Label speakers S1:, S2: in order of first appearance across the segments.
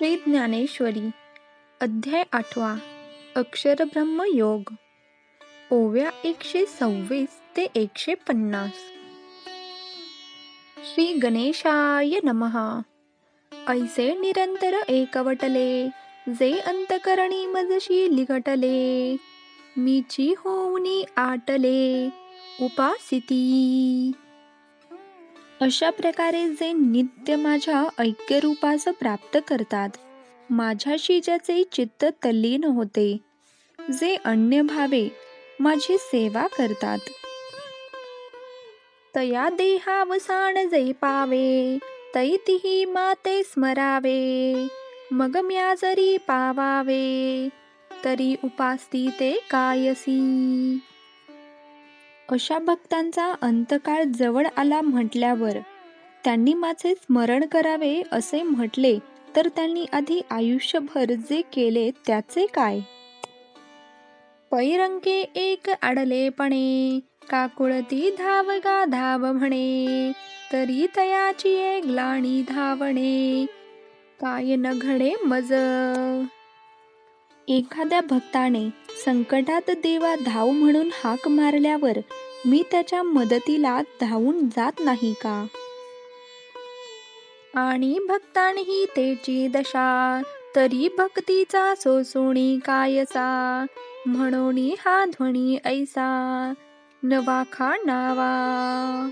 S1: श्री ज्ञानेश्वरी अध्याय आठवा अक्षरब्रह्म योग. ओव्या एकशे सव्वीस ते एकशे पन्नास. श्री गणेशाय नमहा ऐसे निरंतर एकवटले जे अंतकरणी मजशी लिघटले मीची होऊनी आटले उपासिती. अशा प्रकारे जे नित्य माझ्या ऐक्यरूपास प्राप्त करतात. माझ्याशी ज्याचे चित्त तल्लीन होते जे अन्य भावे माझी सेवा करतात. तया देहावसान जे पावे तैतिही माते स्मरावे. मग म्या जरी पावावे तरी उपासती ते कायसी. अशा भक्तांचा अंतकाळ जवळ आला म्हटल्यावर त्यांनी माझे स्मरण करावे असे म्हटले तर त्यांनी आधी आयुष्यभर जे केले त्याचे काय? पैरंके एक अडलेपणे काकुळती धाव गा धाव म्हणे तरी तयाची एक ग्लाणी धावणे काय न घडे मज एखाद्या भक्ताने संकटात देवा धाव म्हणून हाक मारल्यावर मी त्याच्या मदतीला धावून जात नाही का? आणि भक्तांही तेची दशा तरी भक्तीचा सोसुणी कायसा म्हणून हा ध्वनी ऐसा नवाखा नावा.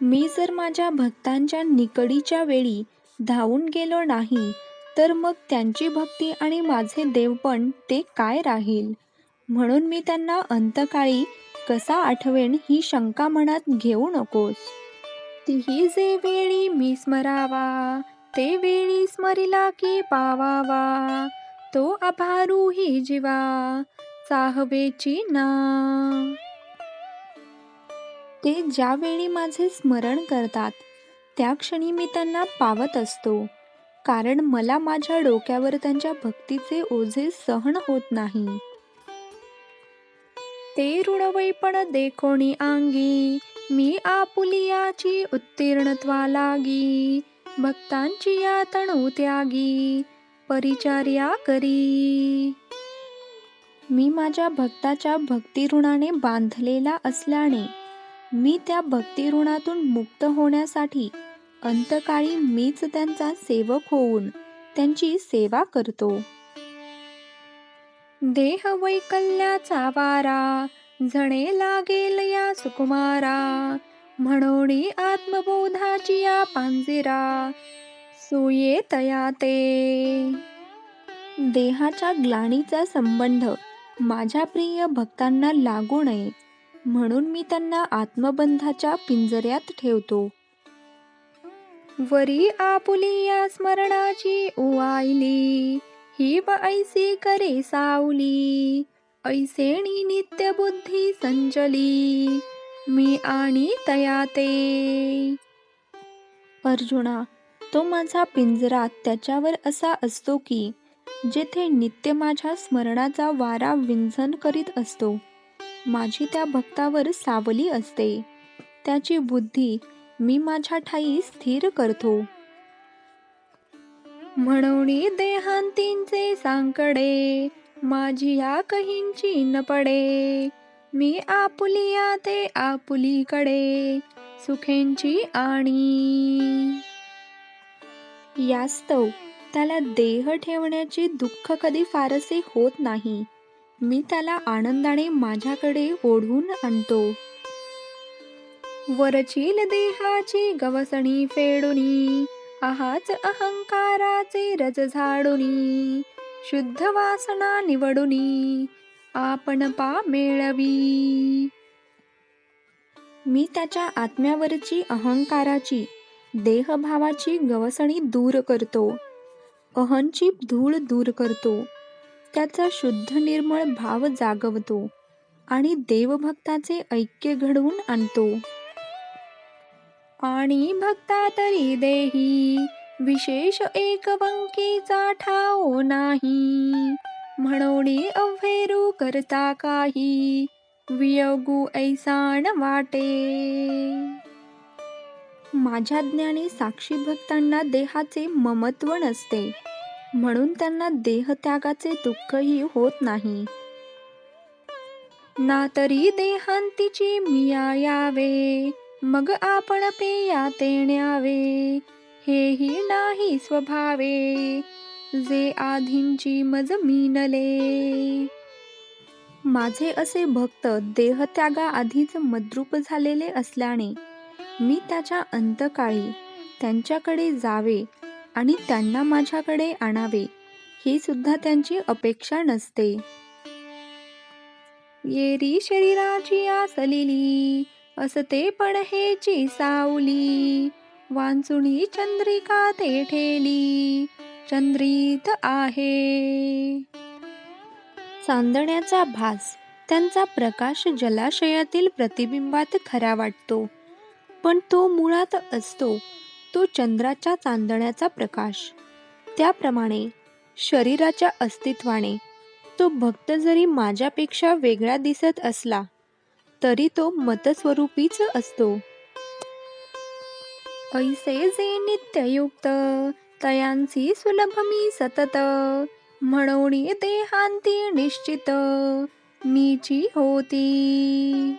S1: मी जर माझ्या भक्तांच्या निकडीच्या वेळी धावून गेलो नाही तर मग त्यांची भक्ती आणि माझे देवपण ते काय राहील? म्हणून मी त्यांना अंतकाळी कसा आठवेन ही शंका मनात घेऊ नकोस. तीही जे वेळी मी स्मरावा ते वेळी स्मरिला की पावावा. तो अभारू ही जीवा चाहवेची ना. ते ज्यावेळी माझे स्मरण करतात त्या क्षणी मी त्यांना पावत असतो. कारण मला माझ्या डोक्यावर त्यांच्या भक्तीचे ओझे सहन होत नाही. ते ऋणवैपण देखोणी आंगी मी आपुलियाची उत्तीर्णत्वा लागी भक्तांची या तणू त्यागी परिचार्या करी. मी माझ्या भक्ताच्या भक्तिऋणाने बांधलेला असल्याने मी त्या भक्तिऋणातून मुक्त होण्यासाठी अंतकाळी मीच त्यांचा सेवक होऊन त्यांची सेवा करतो. देह वैकल्याचा वारा झणे लागेल या सुकुमारा म्हणून आत्मबोधाची या पांजिरा सुये तया ते. देहाच्या ग्लाणीचा संबंध माझ्या प्रिय भक्तांना लागू नये म्हणून मी त्यांना आत्मबंधाच्या पिंजऱ्यात ठेवतो. वरी आपुली या स्मरणाची उवायली. ही व ऐसी करे सावली. ऐसेणी नित्य बुद्धी संजली. मी आणि तयाते अर्जुना तो माझा पिंजरा त्याच्यावर असा असतो की जेथे नित्य माझ्या स्मरणाचा वारा विंझन करीत असतो. माझी त्या भक्तावर सावली असते. त्याची बुद्धी मी माझ्या ठाई स्थिर करतो. म्हणून देहांतींचे सांकडे माझी या कहींची न पडे. मी आपुलिया ते आपुलीकडे सुखेंची आणि. यास्तव त्याला देह ठेवण्याचे दुःख कधी फारसे होत नाही. मी त्याला आनंदाने माझ्याकडे ओढून आणतो. वरचील देहाची गवसणी फेडुनी आहाच अहंकाराचे रज झाडुनी शुद्ध वासना निवडुनी आपण पा मेळवी. मी त्याच्या आत्म्यावरची अहंकाराची देहभावाची गवसणी दूर करतो. अहंची धूळ दूर करतो. त्याचा शुद्ध निर्मळ भाव जागवतो आणि देवभक्ताचे ऐक्य घडवून आणतो. आणि भक्ता तरी देही. विशेष एक वंकीचा ठाव नाही. म्हणून अव्हेरू करता काही. वियोगू ऐसाण वाटे. माझ्या ज्ञानी साक्षी भक्तांना देहाचे ममत्व नसते. म्हणून त्यांना देहत्यागाचे दुःखही होत नाही. ना तरी देहांतीची मिया यावे. मग आपण पेया तेण्यावे हेही नाही स्वभावे. जे आधींची मज मीनले माझे असे भक्त देहत्यागा आधीच मद्रूप झालेले असल्याने मी त्याच्या अंतकाळी त्यांच्याकडे जावे आणि त्यांना माझ्याकडे आणावे ही सुद्धा त्यांची अपेक्षा नसते. येरी शरीराची आसलेली असते पण हेची सावली वांचुणी चंद्रिका ते ठेली. चंद्रीत आहे. चांदण्याचा भास त्यांचा प्रकाश जलाशयातील प्रतिबिंबात खरा वाटतो. पण तो मुळात असतो तो चंद्राच्या चांदण्याचा प्रकाश. त्याप्रमाणे शरीराच्या अस्तित्वाने तो भक्त जरी माझ्यापेक्षा वेगळा दिसत असला तरी तो मतस्वरूपीच असतो. ऐसे जे नित्ययुक्त तयांसी सुलभ मी सतत. म्हणून देहांती निश्चित मीची होती.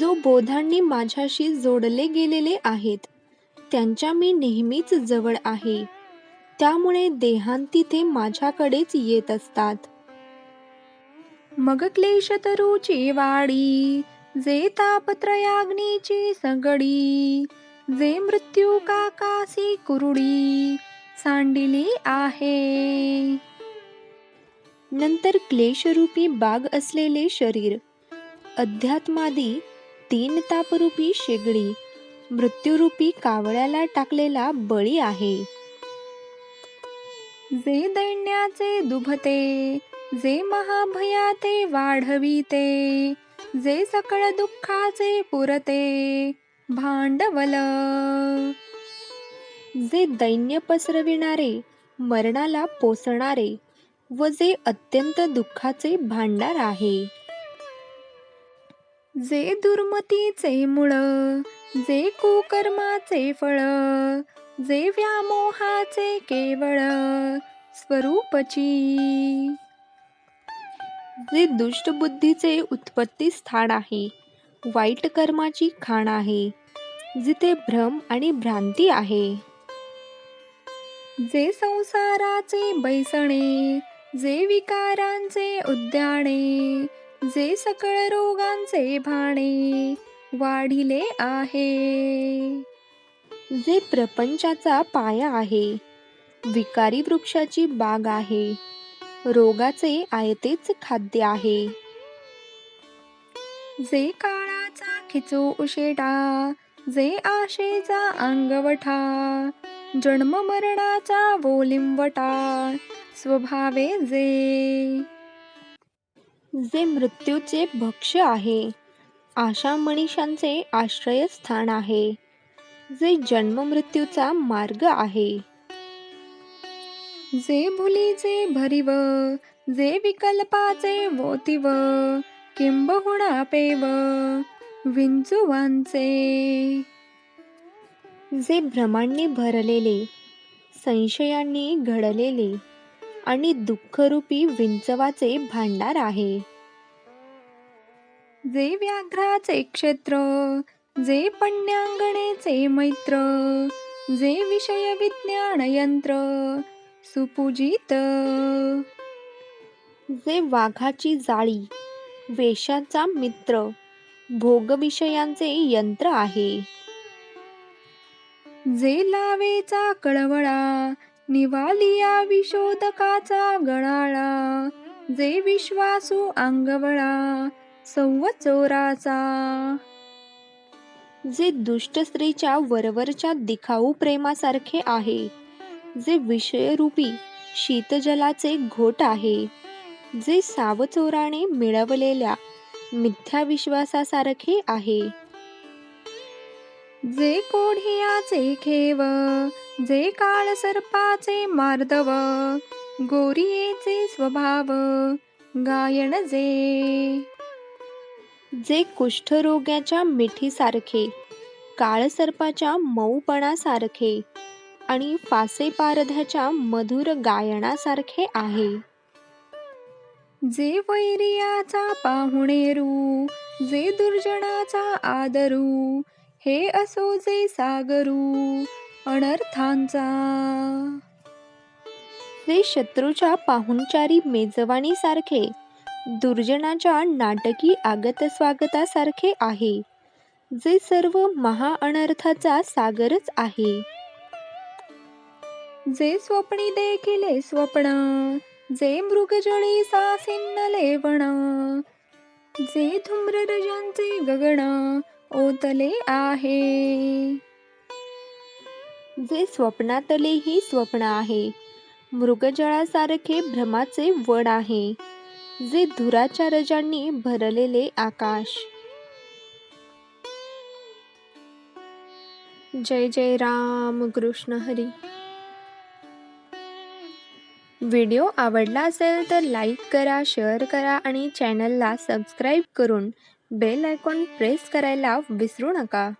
S1: जो बोधांनी माझ्याशी जोडले गेलेले आहेत त्यांच्या मी नेहमीच जवळ आहे. त्यामुळे देहांती ते माझ्याकडेच येत असतात. मग क्लेश तरुची वाडी जे तापत्रयाग्नीची सगडी जे मृत्यू काकासी कुरुडी सांडिली आहे. नंतर क्लेशरूपी बाग असलेले शरीर अध्यात्मादी तीन तापरूपी शेगडी मृत्यूरूपी कावळ्याला टाकलेला बळी आहे. जे दैन्याचे दुभते जे महाभयाते वाढविते जे सकळ दुःखाचे पुरते भांडवल. जे दैन्य पसरविणारे मरणाला पोसणारे व जे अत्यंत दुःखाचे भांडार आहे. जे दुर्मतीचे मूळ जे कुकर्माचे फळ जे व्यामोहाचे केवळ स्वरूपची. जे दुष्टबुद्धीचे उत्पत्ती स्थान आहे. वाईट कर्माची खाण आहे जिथे भ्रम आणि भ्रांती आहे. जे संसाराचे बैसणे जे विकारांचे उद्याने जे सकळ रोगांचे भाणे वाढिले आहे. जे प्रपंचाचा पाया आहे विकारी वृक्षाची बाग आहे रोगाचे आयतेच खाद्य आहे. जे काळाचा खिचो उशेटा जे आशेचा अंगवठा जन्म मरणाचा वोलिंवटा स्वभावे जे. जे मृत्यूचे भक्ष आहे आशा मनीषांचे आश्रयस्थान आहे. जे जन्म मृत्यूचा मार्ग आहे. जे भुलीचे भरिव जे विकल्पाचे वोतिव किंबहुणा पेव विंचुवांचे. जे भ्रमांनी भरलेले संशयांनी घडलेले आणि दुःखरूपी विंचवाचे भांडार आहे. जे व्याघ्राचे क्षेत्र जे पण्यांगणेचे मैत्र जे विषय विज्ञान यंत्र सुपूजित. जे वाघाची जाळी वेशाचा मित्र भोगविषयांचे यंत्र आहे. जे लावेचा कळवळा निवालिया विशोधकाचा गळाळा जे विश्वासू अंगवळा संवचोराचा जे दुष्ट स्त्रीच्या वरवरच्या दिखाऊ प्रेमासारखे आहे. जे विषयरूपी शीतजलाचे घोट आहे जे सावचोराने मिळवलेल्या मिथ्या विश्वासासारखे आहे. जे कोढियाचे खेव जे काळ सर्पाचे मार्दव गोरियेचे स्वभाव गायन जे. जे कुष्ठरोग्याच्या मिठीसारखे
S2: काळसर्पाच्या मऊपणासारखे आणि फासेपारध्याच्या मधुर गायनासारखे आहे.
S1: जे वैरियाचा पाहुणेरू जे दुर्जनाचा आदरू हे असो जे सागरू अनर्थांचा.
S2: जे शत्रूच्या पाहुणचारी मेजवानीसारखे दुर्जनाच्या नाटकी आगत स्वागतासारखे आहे. जे सर्व महाअनर्थाचा सागरच आहे.
S1: जे स्वप्नी देखिले स्वप्न जे मृगजळी सासिन्न लेवण जे धूम्ररजांचे गगण ओतले आहे.
S2: जे स्वप्नातले ही स्वप्न आहे मृगजळासारखे भ्रमाचे वड आहे जे धुराच्या रजांनी भरलेले आकाश.
S1: जय जय राम कृष्ण हरी.
S2: व्हिडिओ आवडला असेल तर लाईक करा शेअर करा आणि चॅनलला सबस्क्राईब करून बेल आयकॉन प्रेस करायला विसरू नका.